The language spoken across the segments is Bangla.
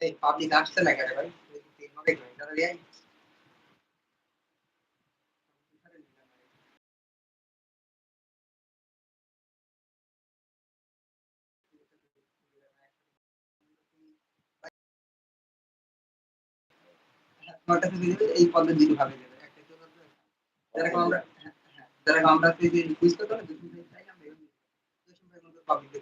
এই পাবলিক আসছে না কেন ভাই? এই পদের দুটো ভাগে দেবে একটা আমরা হ্যাঁ, হ্যাঁ, আমরা পাবলিক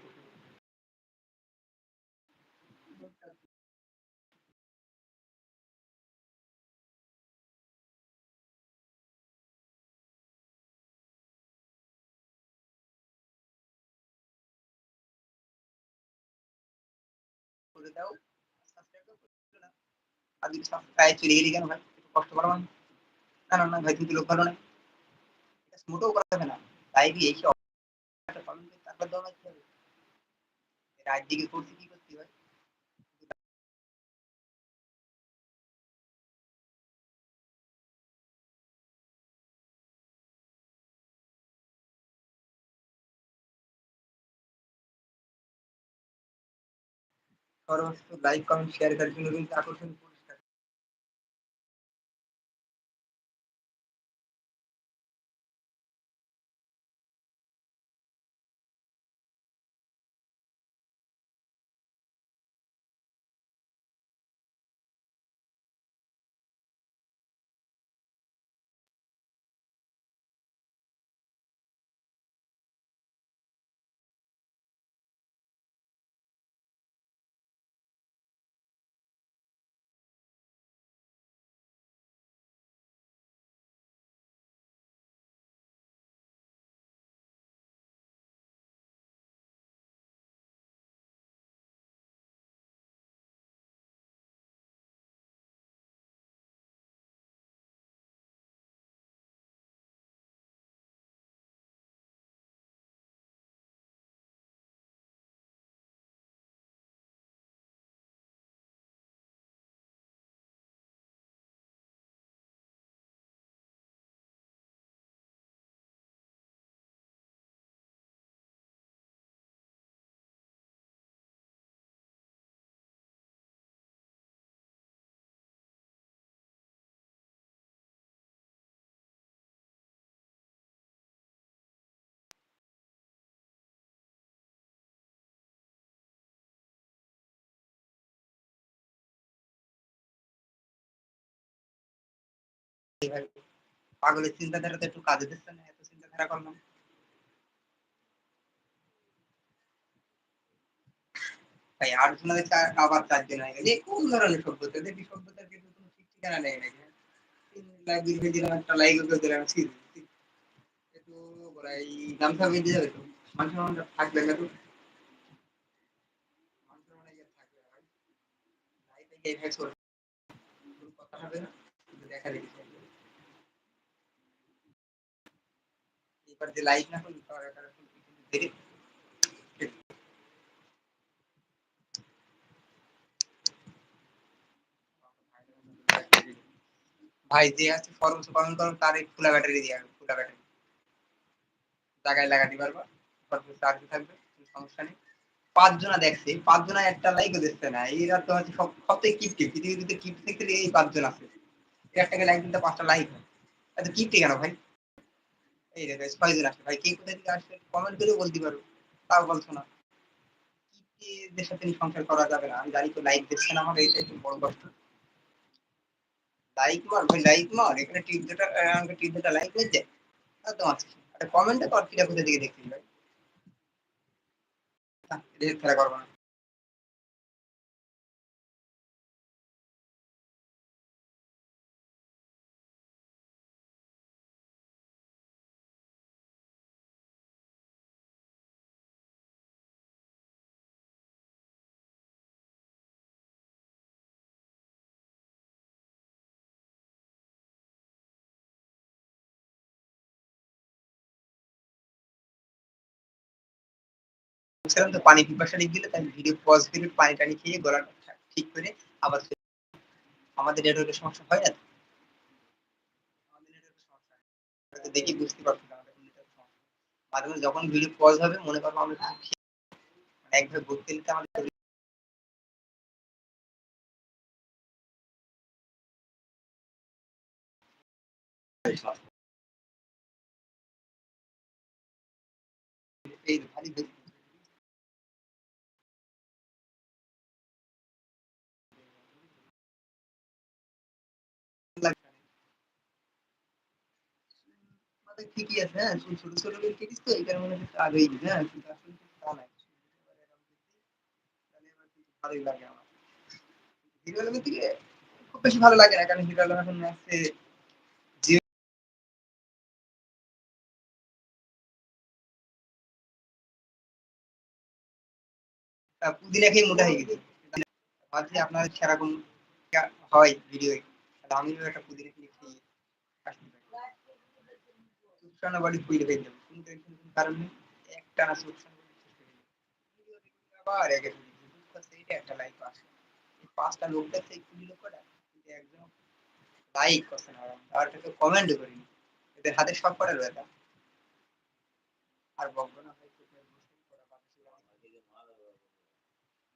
যদি সাবস্ক্রাইব চলে গেলি কেন ভাই কষ্ট করো না না না না ভাই তুমি লোক ভালো এটা মোটেও করা যাবে না লাইভই এই সব একটা কমেন্ট করে তারপর না রাত দিকে করছি কি করছি ভাই সর্বস্ত লাইক কমেন্ট শেয়ার করার জন্য আকর্ষণ ভাই পাগলের চিন্তাধারা তো একটু কাজে দিচ্ছে না, এত চিন্তাধারা করলাম। ভাই আলোচনা আবার চার দিন হয়ে গেল কোন ধরনের সভ্যতা? দেখি সভ্যতার কিন্তু কোনো ঠিক ঠিকানা নেই নাকি? দেখা দেখি। তার একটা দেখে ভাই যে আছে ফর্ম পালন করো তার এই ফুলা ব্যাটারি দিয়ে ফুলা ব্যাটারি জায়গায় লাগাতে পারবা সর্বোচ্চ চার্জ থাকবে সমস্যা নেই। পাঁচজনা দেখছে, পাঁচজনা একটা লাইকও দিচ্ছে না, এরা তো হচ্ছে সব সব থেকে কিপটি পৃথিবীতে কিপ দেখতে এই পাঁচজন আছে। এর একটাকে লাইক দিতে পাঁচটা লাইক হয়। এত কিপটি কেন ভাই? এই দেখো ছয়জন আসছে। ভাই, কে কোথা থেকে আসছে কমেন্ট করেও বলতে পারো, তাও বলছো না। কিপটিদের সাথে সংসার করা যাবে না? আমি জানি তো লাইক দিচ্ছে না আমার এইটা একটু বড় কষ্ট লাইক মার, ভাই লাইক মার, এখানে টিপ দুটা আমাকে টিপ দুটা লাইক হয়ে যায় একদম আছে। একটা কমেন্টে কর, কিটা কোথা থেকে দেখছিস ভাই? খেলা করব না। বলছিলাম তো, পানি পিপাসা লেগে গেলে তাই ভিডিও পজ করে পানি টানি খেয়ে গলাটা ঠিক করে আবার আমাদের নেটওয়ার্কের সমস্যা হয় না দেখি বুঝতে পারছি না মাঝে মাঝে যখন ভিডিও পজ হবে, মনে করব আমরা মানে একভাবে বলতে নিতে আমাদের এই ভারী খালি ঠিকই আছে হ্যাঁ? ছোট ছোট করে কেটিস তো মনে হচ্ছে আগেই হ্যাঁ? কিন্তু আসলে তা নাই ভালোই লাগে আমার। হিরো আলমের থেকে খুব বেশি ভালো লাগে না, কারণ হিরো আলম এখন আছে পুদিনা খেয়ে মোটা হয়ে গেছে। আপনার সেরকম হয় ভিডিও আমিও একটা পুদিনা খেয়ে সুৎসানা বাড়ি খুইলে ফেলতে কোনো টেনশন কোনো কারণ নেই একটা না সুৎসানা আবার একে সেইটা একটা লাইক আসে। পাঁচটা লোক দেখছে এই কুড়ি কিন্তু একজন লাইক করছে না আর কেউ কমেন্ট করিনি। এদের হাতে সব কটা রয়েছে আর বকবো না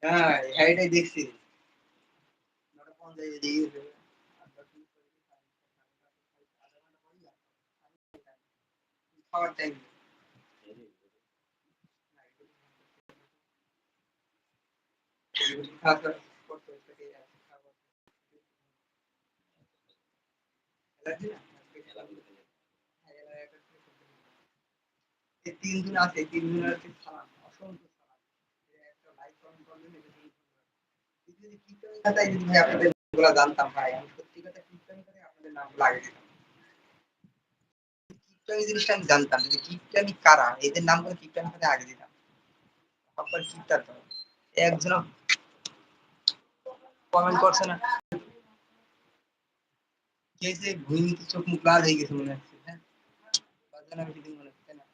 হ্যাঁ হ্যাঁ দেখছি। তিন দিন আছে, তিন দিন আছে অসংখ্য একটা যদি যদি ভাই আপনাদের জানতাম, ভাই, আমি সত্যি কথা কীর্তন করে আপনাদের নামগুলো আগে দিতাম। কীর্তনী জিনিসটা আমি জানতাম যদি কীর্তনী কারা? এদের নাম করে কীর্তন করে আগে দিতাম। সবার কীর্তন একজন কমেন্ট করছে না। কে যে ঘুমিয়ে চোখ মুখ লাল হয়ে গেছে মনে হচ্ছে হ্যাঁ? বাজানো কিছু মনে হচ্ছে না।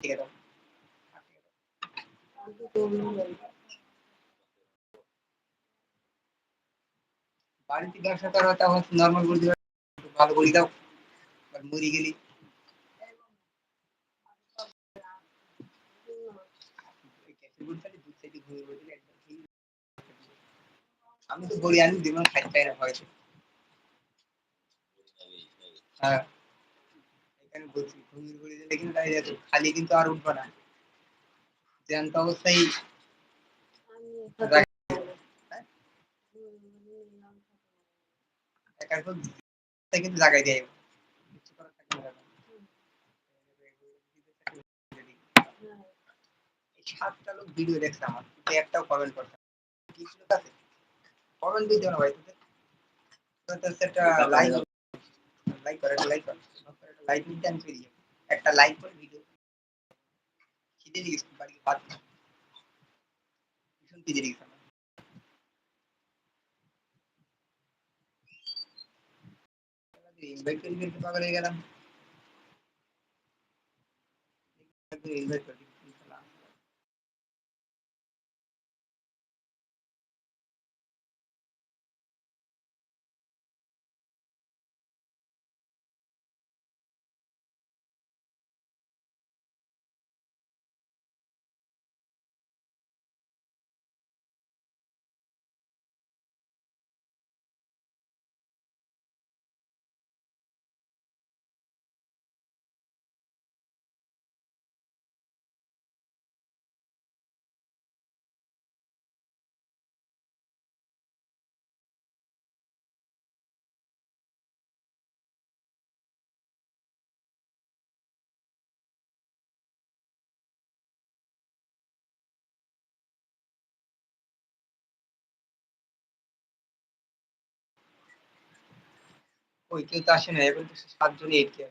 ঠিক আছে। বাড়িতে ব্যবসা করা তখন নর্মাল বলে দিবা ভালো বলি দাও। মরি গেলি। আমি তো বলি আমি দিলাম খাইতে না হয়তো হ্যাঁ। এখানে বলছি ঘুমিয়ে ঘুরে দিলে কিন্তু দাঁড়িয়ে যাচ্ছে খালি কিন্তু আর উঠবো না। জ্যান্ত অবস্থায় একার কিন্তু লাগাই দেয়। সাতটা লোক ভিডিও দেখছে আমার একটাও কমেন্ট করছে কিছু লোক আছে কমেন্ট দিয়ে দেওয়া ভাই, তোদের একটা লাইক লাইক করে লাইক করে। লাইক নিতে আমি ফিরি একটা লাইক করে ভিডিও খিদে দিয়েছি বাড়ি ভাত ভীষণ খিদে দিয়েছি ইনভাইট করে দিতে পাগল হয়ে ওই কেউ তো আসে না এখন তো সাতজনই এইট কে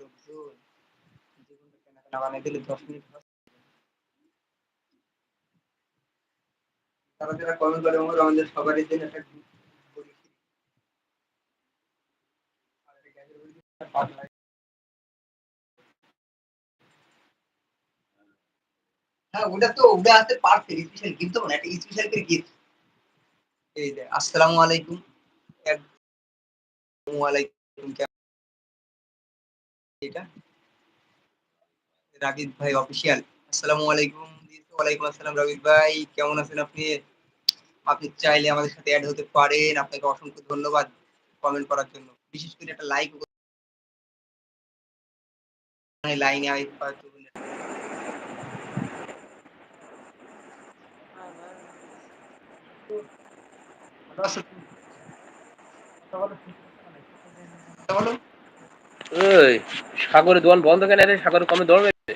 লোকজন, জীবনটা কেনা কেনা বানাই দিলে দশ মিনিট তারা যারা আমাদের সবারই একটা হ্যাঁ ওটা তো স্পেশাল একটা স্পেশাল এই আসসালামু আলাইকুম। ওয়ালাইকুম ভাই অফিসিয়াল আসসালামু আলাইকুম ওয়ালাইকুম আসসালাম রাগিদ ভাই কেমন আছেন আপনি আপনি চাইলে আমাদের সাথে অ্যাড হতে পারেন আপনাকে অসংখ্য ধন্যবাদ কমেন্ট করার জন্য বিশেষ করে একটা লাইক লাইনে আই বলো ওই সাগরের দোকান বন্ধ কেন? রে সাগরের কমে দৌড় মেরেছে।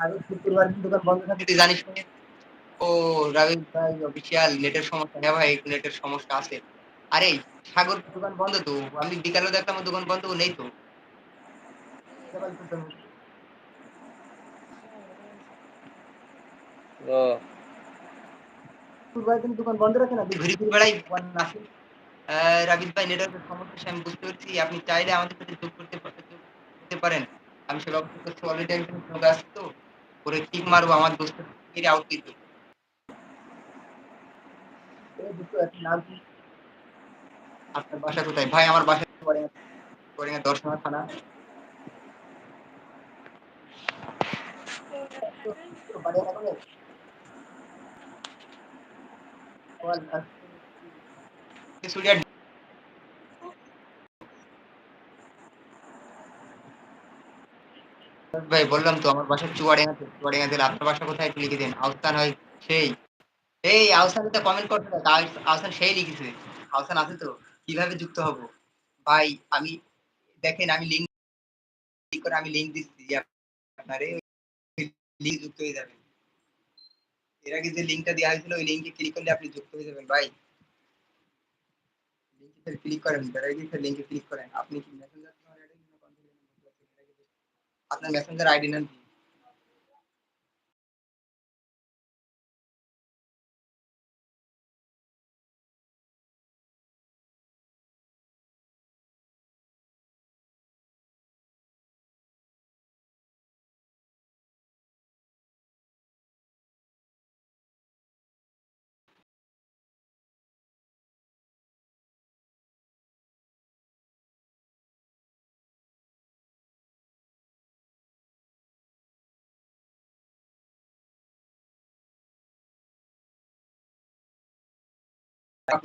আগে শুক্রবার দিন দোকান বন্ধ থাকে। তুই জানিস? ও রাবি ভাই অফিসিয়াল নেটের সমস্যা। হ্যাঁ ভাই নেটের সমস্যা আছে। আরে সাগর দোকান বন্ধ তো। আমি বিকালে দেখলাম দোকান বন্ধ নেই তো। ও। শুক্রবার দিন দোকান বন্ধ রাখে না। তুই ঘুরে ঘুরে বেড়াই আসে। রাবিদ ভাই, নেটওয়ার্কের সমস্যা আমি বুঝতে পারছি। আপনি চাইলে আমাদের সাথে যোগ করতে করতে পারেন। আমি সে ব্যবস্থা করছি। অলরেডি একজন লোক আছে তো। করে কিক মারবো, আমার দোস্তের মেরে আউট দিতে। আপনার বাসা কোথায়? ভাই, আমার বাসা করিঙ্গা দর্শনা থানা। সুরিয়া ভাই, বললাম তো, আমার বাসা চুয়াডাঙ্গাতে চুয়াডাঙ্গা জেলা আপনার বাসা কোথায় একটু লিখে দিন। আহসান হয় সেই। এই আহসান তো কমেন্ট করতে আহ- আহসান সেই লিখেছে। আহসান আছে তো, কীভাবে যুক্ত হব? ভাই, আমি দেখেন, আমি লিঙ্ক করে আমি লিঙ্ক দিচ্ছি আপনারে লিঙ্ক যুক্ত হয়ে যাবেন। এর আগে যে লিঙ্কটা দেওয়া হয়েছিল, ওই লিঙ্কে ক্লিক করলে আপনি যুক্ত হয়ে যাবেন, ভাই। লিঙ্কে ক্লিক করেন তার আগে লিঙ্কে ক্লিক করেন আপনি কি মেসেঞ্জার আপনার মেসেঞ্জার আইডি নাম ভাই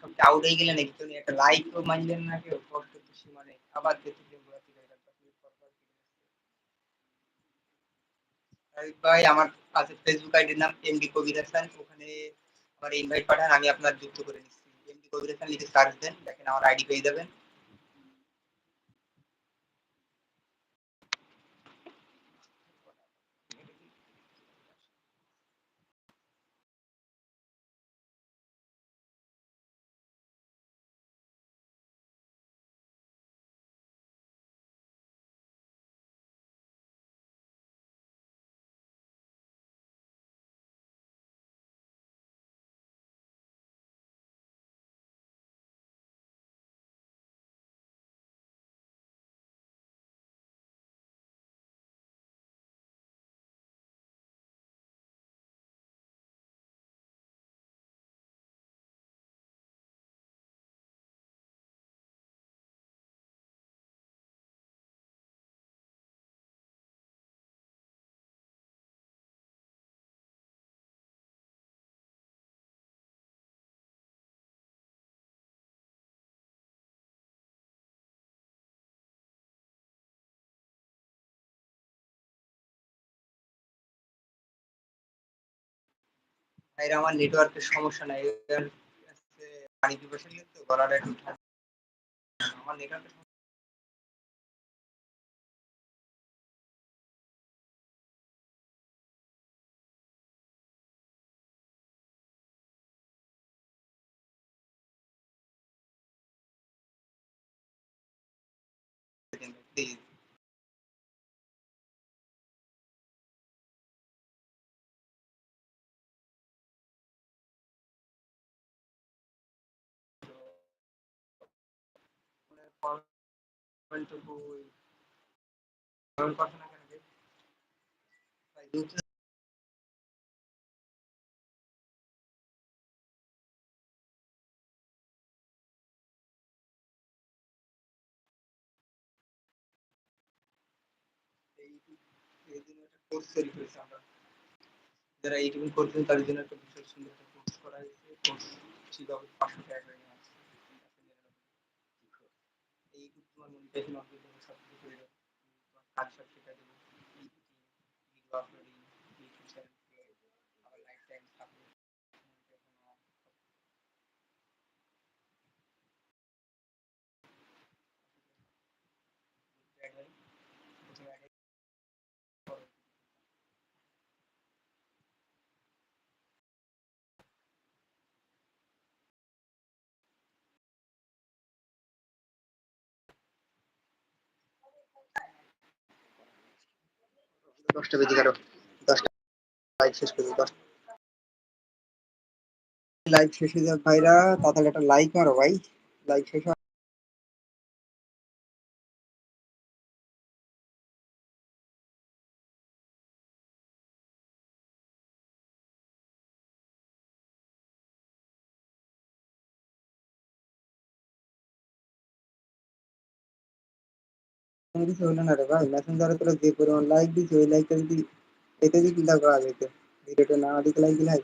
সব আউট হয়ে গেলেন কেউ একটা লাইক তো মানলেন না কেউ কষ্ট তো সীমানে আবার দেখে কেউ ঘোরাতে ভাই আমার আছে ফেসবুক আইডির নাম এমডি কবির হাসান ওখানে আমার ইনভাইট পাঠান, আমি আপনার যুক্ত করে নিচ্ছি। এমডি কবির লিখে সার্চ দেন, দেখেন আমার আইডি পেয়ে যাবেন। ভাইরা আমার নেটওয়ার্কের সমস্যা নাই। পানি তো গলাটা একটু আমার নেটওয়ার্কের please equal to seven percent again. By this course celebrate అంట ఇదర 18 కోర్స్ కలిగినట్టు రిసెర్చ్ ఉంది కోర్స్ కూడా కోర్స్ చీగా పాస్ కావాలి অফ দিতে সব কিছু করে তোমার কাজ সব শেখা দেবো ভিডিও আপলোডিং ইউটিউব চ্যানেল আবার লাইফ টাইম সাপোর্ট দশটা বেজে গেল। দশটা লাইভ শেষ করে দশটা। লাইভ শেষ হয়ে যাক ভাইরা, তাড়াতাড়ি একটা লাইক মারো ভাই। লাইক শেষ কিছু হলো না রে ভাই। মেসেঞ্জারে তোরা যে পরিমাণ লাইক দিচ্ছে ওই লাইকটা যদি এতে যদি চিন্তা করা যেত ভিডিওটা না দিতে লাইক দিলাই